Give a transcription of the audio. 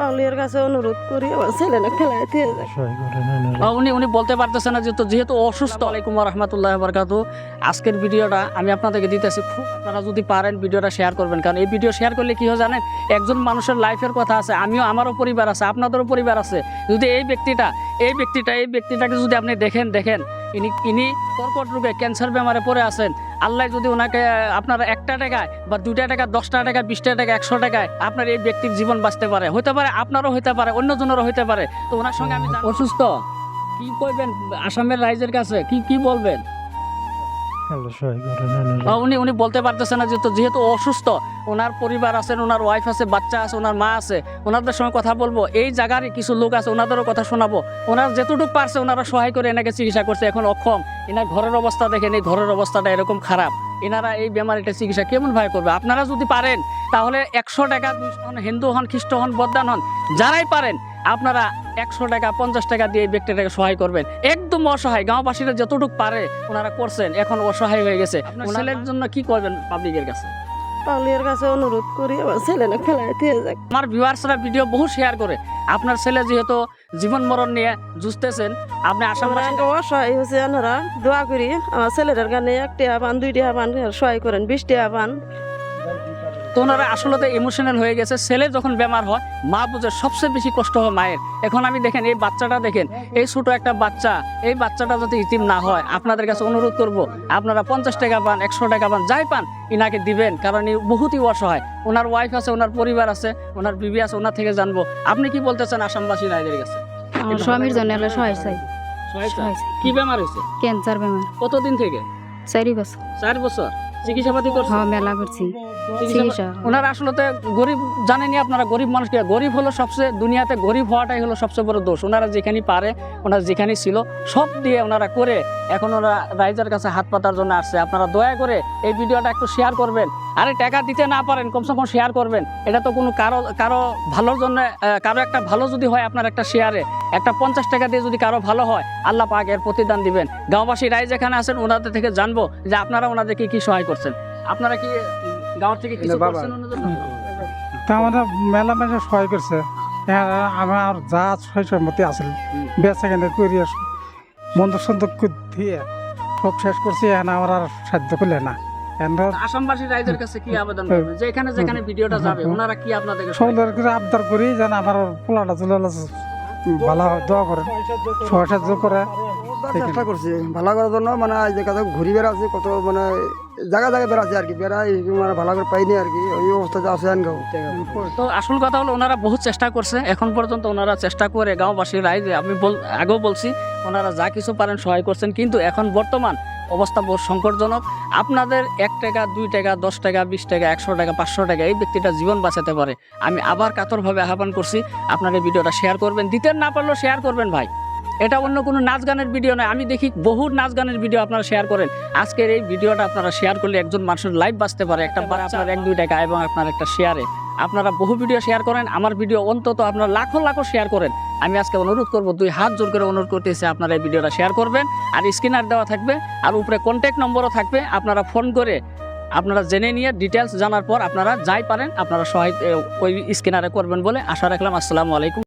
পাউলিয়ার কাছে অনুরোধ করি আমার দিয়ে যায় আহ, উনি উনি বলতে পারতেছেন না যেহেতু যেহেতু অসুস্থ। আলাইকুম রহমতুল্লাহ বরকাতু আজকের ভিডিওটা আমি আপনাদেরকে দিতেছি। খুব আপনারা যদি পারেন ভিডিওটা শেয়ার করবেন। কারণ এই ভিডিও শেয়ার করলে কি হয় জানেন? একজন মানুষের লাইফের কথা আছে আমিও আমারও পরিবার আছে আপনাদেরও পরিবার আছে। যদি এই ব্যক্তিটা এই ব্যক্তিটা এই ব্যক্তিটাকে যদি আপনি দেখেন দেখেন ইনি ইনি কর্কট রোগে ক্যান্সার বেমারে পড়ে আছেন। আল্লাহ যদি ওনাকে আপনার একটা টাকায় বা দুটা টাকা দশটা টাকা বিশটা টাকা একশো টাকায় আপনার এই ব্যক্তির জীবন বাঁচতে পারে। হতে পারে আপনারও হতে পারে অন্যজনেরও হতে পারে। তো ওনার সঙ্গে আমি অসুস্থ? কি করবেন আসামের রাইজের কাছে কি কি বলবেন? উনি উনি বলতে পারতেছেন না যেহেতু অসুস্থ, ওনার পরিবার আছেন ওনার ওয়াইফ আছে, বাচ্চা আছে, ওনার মা আছে, ওনাদের সঙ্গে কথা বলব। এই জায়গারই কিছু লোক আছে, ওনাদেরও কথা শোনাবো। ওনারা যেতটুকু পারছে, ওনারা সহায় করে এনাকে চিকিৎসা করছে, এখন অক্ষম। এনার ঘরের অবস্থা দেখেন, এই ঘরের অবস্থাটা এরকম খারাপ। এনারা এই বেমারিটা চিকিৎসা কেমন ভাবে করবে? আপনারা যদি পারেন, তাহলে একশো টাকা হন, হিন্দু হন, খ্রিস্ট হন বদান হন, যারাই পারেন, আপনারা একশো টাকা পঞ্চাশ টাকা দিয়ে এই ব্যক্তিটাকে সহায় করবেন। একদম অসহায় গাঁওবাসীরা যতটুকু পারে ওনারা করছেন এখন অসহায় হয়ে গেছে। ছেলের জন্য কি করবেন পাবলিকের কাছে? পাউলিয়ার কাছে অনুরোধ করি আমার ছেলেটা দিয়ে আমার ভিউয়ার্সরা ভিডিও বহু শেয়ার করে। আপনার ছেলে যেহেতু জীবন মরণ নিয়ে জুঝতেছেন আপনি আসাম অসহায় হয়েছে আনারা দোয়া করি আমার ছেলেটার গানে এক টিয়া পান দুই টিয়া পান সহায় করেন বিশ টিয়া পান। তো ওনারা আসলে ইমোশনাল হয়ে গেছে। ছেলে যখন বেমার হয় মা বুঝে সবচেয়ে বেশি কষ্ট হয় মায়ের। এখন আমি দেখেন এই বাচ্চাটা দেখেন এই ছোট একটা বাচ্চা এই বাচ্চাটা যাতে ইতিম না হয় আপনাদের কাছে অনুরোধ করব আপনারা পঞ্চাশ টাকা পান একশো টাকা পান যাই পান ইনাকে দিবেন কারণ ই বহুতই অসহায় ওনার ওয়াইফ আছে ওনার পরিবার আছে ওনার বিবি আছে ওনার থেকে জানব। আপনি কি বলতে চান আসামবাসী রায়দের কাছে? আমার স্বামীর জন্য সহায় চাই। সহায়তা? কি বেমার হয়েছে? ক্যান্সার বেমার। কতদিন থেকে? চারি বছর। চার বছর। চিকিৎসাপাতি করছে হ্যাঁ মেলা করছি। চিকিৎসা ওনারা আসলে গরিব জানেনি আপনারা গরিব মানুষকে গরিব হলো সবচেয়ে দুনিয়াতে গরিব হওয়াটাই হলো সবচেয়ে বড় দোষ। ওনারা যেখানে পারে ওনারা যেখানে ছিল সব দিয়ে ওনারা করে এখন রাইজার কাছে হাত পাতার জন্য আসছে। আপনারা দয়া করে এই ভিডিওটা একটু শেয়ার করবেন। আরে টাকা দিতে না পারেন কমসে কম শেয়ার করবেন। এটা তো কোনো কারও কারও ভালোর জন্য কারও একটা ভালো যদি হয় আপনার একটা শেয়ারে একটা পঞ্চাশ টাকা দিয়ে যদি কারও ভালো হয় আল্লাহ পাক এর প্রতিদান দিবেন। গাঁওবাসী রাইজ এখানে আছেন ওনাদের থেকে জানব যে আপনারা ওনাদেরকে কি সহায় করছেন। আপনারা কি গাঁও থেকে কিছু করছেন তা আমাদের মেলা মেলা সহায় করছে। হ্যাঁ, আমার যা সহায় সম্মতি। বেচা কেনা করি বন্ধু সন্ধু দিয়ে সব শেষ করছি এখন আমার আর সাধ্য করলে না। আসামবাসী রাইজের কাছে কি আবেদন করবেন যে এখানে যেখানে ভিডিওটা যাবে ওনারা কি আপনাদেরকে সকলের করে আবদার করি যেন আমার পোলাটা তুলে ভালো হয়, দোয়া করেন সহায় সাহায্য করে। চেষ্টা করছি, ভালো করার জন্য মানে আজ যে কত ঘুরি বেড়াচ্ছি কত মানে জায়গা জায়গায় বেড়াচ্ছি আর কি বেড়াই মানে ভালো করে পাইনি আর কি, ওই অবস্থাতে আছে তো আসল কথা হলো ওনারা বহু চেষ্টা করছে, এখন পর্যন্ত ওনারা চেষ্টা করে গাঁওবাসী রাইজে আমি আগেও বলছি, ওনারা যা কিছু পারেন সহায় করছেন, কিন্তু এখন বর্তমান অবস্থা বহু সংকটজনক। আপনাদের এক টাকা, দুই টাকা, দশ টাকা, বিশ টাকা, একশো টাকা, পাঁচশো টাকা, এই ব্যক্তিটা জীবন বাঁচাতে পারে। আমি আবার কাতরভাবে আহ্বান করছি, আপনার ভিডিওটা শেয়ার করবেন দিতে না পারলেও শেয়ার করবেন ভাই। এটা অন্য কোনো নাচ গানের ভিডিও নয়। আমি দেখি বহু নাচ গানের ভিডিও আপনারা শেয়ার করেন। আজকের এই ভিডিওটা আপনারা শেয়ার করলে একজন মানুষের লাইফ বাঁচতে পারে। একটা বাচ্চা। আপনার এক দুই টাকা এবং আপনার একটা শেয়ারে আপনারা বহু ভিডিও শেয়ার করেন। আমার ভিডিও অন্তত আপনারা লাখো লাখো শেয়ার করেন। আমি আজকে অনুরোধ করব দুই হাত জোর করে অনুরোধ করতেছি আপনারা এই ভিডিওটা শেয়ার করবেন। আর স্ক্রিনার দেওয়া থাকবে। আর উপরে কন্ট্যাক্ট নম্বরও থাকবে। আপনারা ফোন করে আপনারা জেনে নিয়ে ডিটেলস জানার পর আপনারা যাই পারেন আপনারা সহায় ওই স্ক্রিনারে করবেন বলে আশা রাখলাম। আসসালামু আলাইকুম।